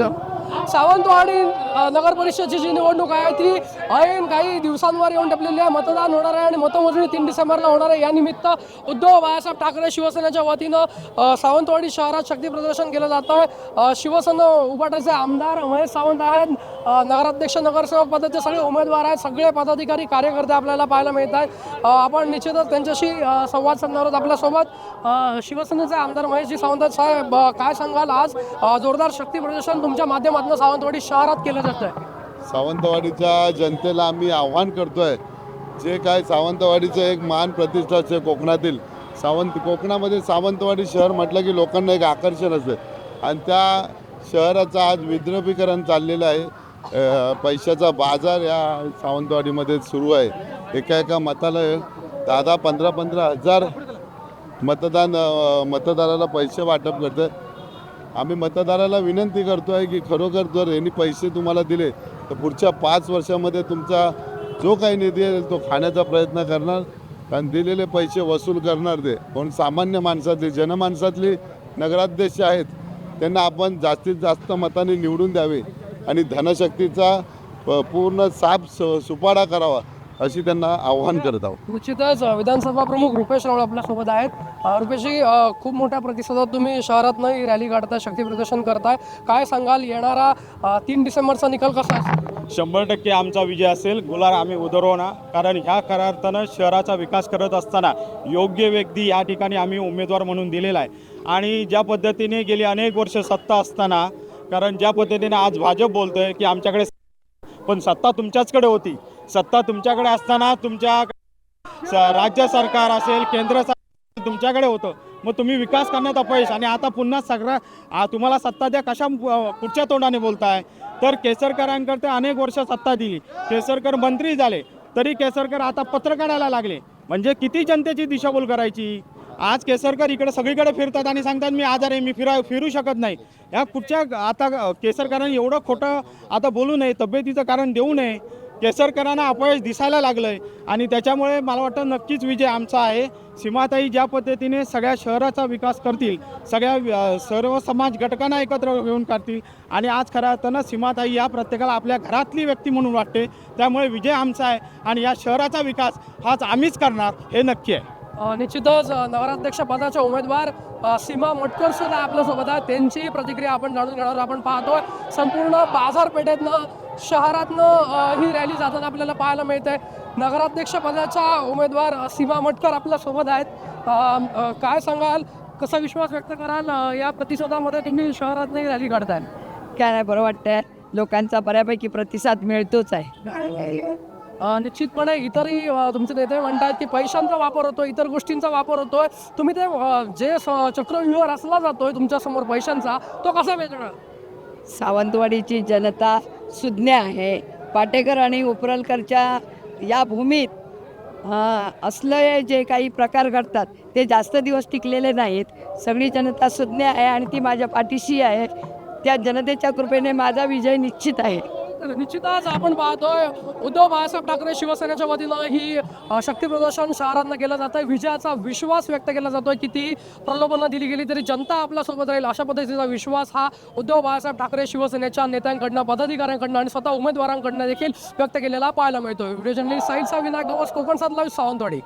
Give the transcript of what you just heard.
¿Listo? Sawantwadi नगर परिषदची जी निवडणूक आहे ती ऐन काही दिवसांवर येऊन टपलेली आहे. मतदान होणार आहे आणि मतमोजणी तीन डिसेंबरला होणार आहे. यानिमित्त उद्धव बाळासाहेब ठाकरे शिवसेनेच्या वतीनं सावंतवाडी शहरात शक्ती प्रदर्शन केलं जातं आहे. शिवसेना उपाटाचे आमदार महेश सावंत आहेत. नगराध्यक्ष नगरसेवक पदाचे सगळे उमेदवार आहेत. सगळे पदाधिकारी कार्यकर्ते आपल्याला पाहायला मिळत आहेत. आपण निश्चितच त्यांच्याशी संवाद साधणार आहोत आपल्यासोबत. शिवसेनेचे आमदार महेशजी सावंत साहेब काय सांगाल आज? जोरदार शक्ती प्रदर्शन तुमच्या माध्यमातून सावंतवाडी शहरात केलं जात आहे सावंतवाडीच्या जनतेला आम्ही आव्हान करतोय जे काय सावंतवाडीचं एक मान असते कोकणातील. सावंत कोकणामध्ये सावंतवाडी शहर म्हटलं की लोकांना एक आकर्षण असतं. आणि त्या शहराचं आज विद्रपीकरण चाललेलं आहे. पैशाचा बाजार या सावंतवाडीमध्ये सुरू आहे. एका एका मताला दादा पंधरा पंधरा हजार मतदान मतदाराला पैसे वाटप करतं आम्ही मतदाराला विनंती करतो आहे की खरोखर जर यांनी पैसे तुम्हाला दिले तर पुढच्या पाच वर्षामध्ये तुमचा जो काही निधी आहे तो खाण्याचा प्रयत्न करणार. कारण दिलेले पैसे वसूल करणार ते. पण सामान्य माणसातली जनमाणसातली नगराध्यक्ष आहेत त्यांना आपण जास्तीत जास्त मताने निवडून द्यावे आणि धनशक्तीचा प- पूर्ण साफ स- सुपाडा करावा. अशी त्यांना आव्हान करत आहोत. निश्चितच विधानसभा प्रमुख रुपेश रावळ आपल्यासोबत आहेत. रुपेशजी खूप मोठ्या प्रतिसादात तुम्ही शहरातनं ही रॅली काढताय शक्ती प्रदर्शन करताय. काय सांगाल येणारा तीन डिसेंबरचा निकाल कसा असेल? शंभर टक्के आमचा विजय असेल. गुलाल आम्ही उधळवणार कारण ह्या खऱ्या अर्थानं शहराचा विकास करत असताना योग्य व्यक्ती या ठिकाणी आम्ही उमेदवार म्हणून दिलेला आहे. आणि ज्या पद्धतीने गेली अनेक वर्ष सत्ता असताना कारण ज्या पद्धतीने आज भाजप बोलतोय की आमच्याकडे पण सत्ता तुमच्याचकडे होती. सत्ता तुमच्याकडे असताना तुमच्या स- राज्य सरकार असेल केंद्र सरकार तुमच्याकडे होतं. मग तुम्ही विकास करण्यात अपयश. आणि आता पुन्हा सगळा तुम्हाला सत्ता द्या कशा कुठच्या तोंडाने बोलताय? तर केसरकरांकडे अनेक वर्ष सत्ता दिली. केसरकर मंत्री झाले तरी केसरकर आता पत्र काढायला लागले. म्हणजे किती जनतेची दिशाभूल करायची? आज केसरकर इकडे सगळीकडे फिरतात आणि सांगतात मी आजार आहे मी फिरा फिरू शकत नाही. या कुठच्या आता केसरकरांनी एवढं खोटं आता बोलू नये तब्येतीचं कारण देऊ नये. केसरकरांना अपयश दिसायला लागलं आहे आणि त्याच्यामुळे मला वाटतं नक्कीच विजय आमचा आहे. सीमाताई ज्या पद्धतीने सगळ्या शहराचा विकास करतील सगळ्या सर्व समाज घटकांना एकत्र घेऊन करतील आणि आज खऱ्या अर्थानं सीमाताई या प्रत्येकाला आपल्या घरातली व्यक्ती म्हणून वाटते. त्यामुळे विजय आमचा आहे आणि या शहराचा विकास हाच आम्हीच करणार हे नक्की आहे. निश्चितच नगराध्यक्ष पदाच्या उमेदवार सीमा मटकर सुद्धा आपल्यासोबत आहे त्यांची प्रतिक्रिया आपण जाणून घेणार आपण पाहतोय संपूर्ण बाजारपेठेतनं शहरातनं ही रॅली जाताना आपल्याला पाहायला मिळते नगराध्यक्ष पदाच्या उमेदवार सीमा मटकर आपल्यासोबत आहेत. काय सांगाल? कसा विश्वास व्यक्त कराल या प्रतिसादामध्ये तुम्ही शहरात ही रॅली काढताय? काय नाही बरं वाटतंय. लोकांचा बऱ्यापैकी प्रतिसाद मिळतोच आहे. निश्चितपणे इतरही तुमचे नेते म्हणतात की पैशांचा वापर होतो इतर गोष्टींचा वापर होतोय. तुम्ही ते जे चक्रव्यूह रचला जातोय तुमच्यासमोर पैशांचा तो कसा वेगळा? सावंतवाडीची जनता सुज्ञ आहे. पाटेकर आणि उपरलकरच्या या भूमीत असलं जे काही प्रकार घडतात ते जास्त दिवस टिकलेले नाहीत. सगळी जनता सुज्ञ आहे आणि ती माझ्या पाठीशी आहे. त्या जनतेच्या कृपेने माझा विजय निश्चित आहे. निश्चितच आपण पाहतोय उद्धव बाळासाहेब ठाकरे शिवसेनेच्या वतीनं ही अ, शक्ती प्रदर्शन शहरातनं केलं जातं आहे विजयाचा विश्वास व्यक्त केला जातोय. किती प्रलोभनं दिली गेली तरी जनता आपल्यासोबत राहील अशा पद्धतीचा विश्वास हा उद्धव बाळासाहेब ठाकरे शिवसेनेच्या नेत्यांकडनं पदाधिकाऱ्यांकडनं आणि स्वतः उमेदवारांकडनं देखील व्यक्त केलेला पाहायला मिळतोय. व्हिडिओ जर्नलिस्ट साहिल विनायक दोस कोकण साधला सावंतवाडी.